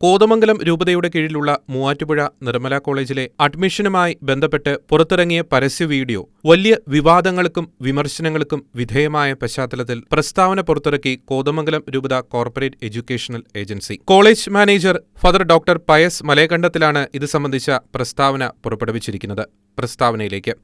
കോതമംഗലം രൂപതയുടെ കീഴിലുള്ള മൂവാറ്റുപുഴ നിർമ്മല കോളേജിലെ അഡ്മിഷനുമായി ബന്ധപ്പെട്ട് പുറത്തിറങ്ങിയ പരസ്യ വീഡിയോ വലിയ വിവാദങ്ങൾക്കും വിമർശനങ്ങൾക്കും വിധേയമായ പശ്ചാത്തലത്തിൽ പ്രസ്താവന പുറത്തിറക്കി കോതമംഗലം രൂപത corporate educational agency. College manager father doctor Pius മലയകണ്ഠത്തിലാണ് ഇത് സംബന്ധിച്ച പ്രസ്താവന പുറപ്പെടുവിച്ചിരിക്കുന്നത്. പ്രസ്താവനയിലേക്ക്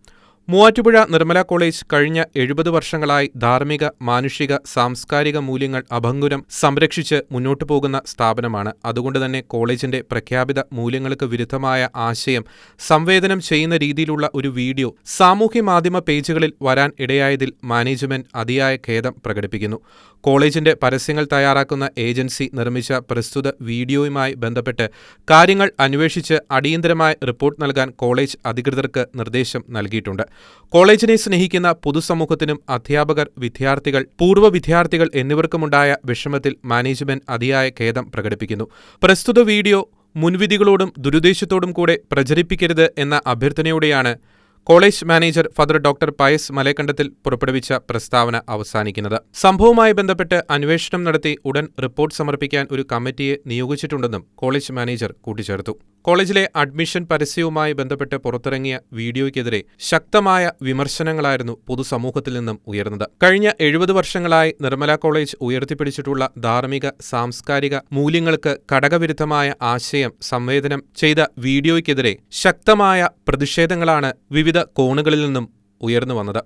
മൂവാറ്റുപുഴ നിർമ്മല കോളേജ് കഴിഞ്ഞ എഴുപത് വർഷങ്ങളായി ധാർമ്മിക മാനുഷിക സാംസ്കാരിക മൂല്യങ്ങൾ അഭംഗുരം സംരക്ഷിച്ച് മുന്നോട്ടു പോകുന്ന സ്ഥാപനമാണ്. അതുകൊണ്ട് തന്നെ കോളേജിന്റെ പ്രഖ്യാപിത മൂല്യങ്ങൾക്ക് വിരുദ്ധമായ ആശയം സംവേദനം ചെയ്യുന്ന രീതിയിലുള്ള ഒരു വീഡിയോ സാമൂഹ്യ മാധ്യമ പേജുകളിൽ വരാൻ ഇടയായതിൽ മാനേജ്മെന്റ് അതിയായ ഖേദം പ്രകടിപ്പിക്കുന്നു. കോളേജിന്റെ പരസ്യങ്ങൾ തയ്യാറാക്കുന്ന ഏജൻസി നിർമ്മിച്ച പ്രസ്തുത വീഡിയോയുമായി ബന്ധപ്പെട്ട് കാര്യങ്ങൾ അന്വേഷിച്ച് അടിയന്തരമായ റിപ്പോർട്ട് നൽകാൻ കോളേജ് അധികൃതർക്ക് നിർദ്ദേശം നൽകിയിട്ടുണ്ട്. കോളേജിനെ സ്നേഹിക്കുന്ന പൊതുസമൂഹത്തിനും അധ്യാപകർ വിദ്യാർത്ഥികൾ പൂർവ വിദ്യാർത്ഥികൾ എന്നിവർക്കുമുണ്ടായ വിഷമത്തിൽ മാനേജ്മെന്റ് അതിയായ ഖേദം പ്രകടിപ്പിക്കുന്നു. പ്രസ്തുത വീഡിയോ മുൻവിധികളോടും ദുരുദ്ദേശത്തോടും കൂടെ പ്രചരിപ്പിക്കരുത് എന്ന അഭ്യർത്ഥനയോടെയാണ് college manager father doctor Pius Malayakandathil പുറപ്പെടുവിച്ച പ്രസ്താവന അവസാനിക്കുന്നത്. സംഭവവുമായി ബന്ധപ്പെട്ട് അന്വേഷണം നടത്തി ഉടൻ റിപ്പോർട്ട് സമർപ്പിക്കാൻ ഒരു കമ്മിറ്റിയെ നിയോഗിച്ചിട്ടുണ്ടെന്നും കോളേജ് മാനേജർ കൂട്ടിച്ചേർത്തു. കോളേജിലെ അഡ്മിഷൻ പരസ്യവുമായി ബന്ധപ്പെട്ട് പുറത്തിറങ്ങിയ വീഡിയോയ്ക്കെതിരെ ശക്തമായ വിമർശനങ്ങളായിരുന്നു പൊതുസമൂഹത്തിൽ നിന്നും ഉയർന്നത്. കഴിഞ്ഞ എഴുപത് വർഷങ്ങളായി നിർമ്മല കോളേജ് ഉയർത്തിപ്പിടിച്ചിട്ടുള്ള ധാർമ്മിക സാംസ്കാരിക മൂല്യങ്ങൾക്ക് ഘടകവിരുദ്ധമായ ആശയം സംവേദനം ചെയ്ത വീഡിയോയ്ക്കെതിരെ ശക്തമായ പ്രതിഷേധങ്ങളാണ് വിവിധ കോണുകളിൽ നിന്നും ഉയർന്നു വന്നത്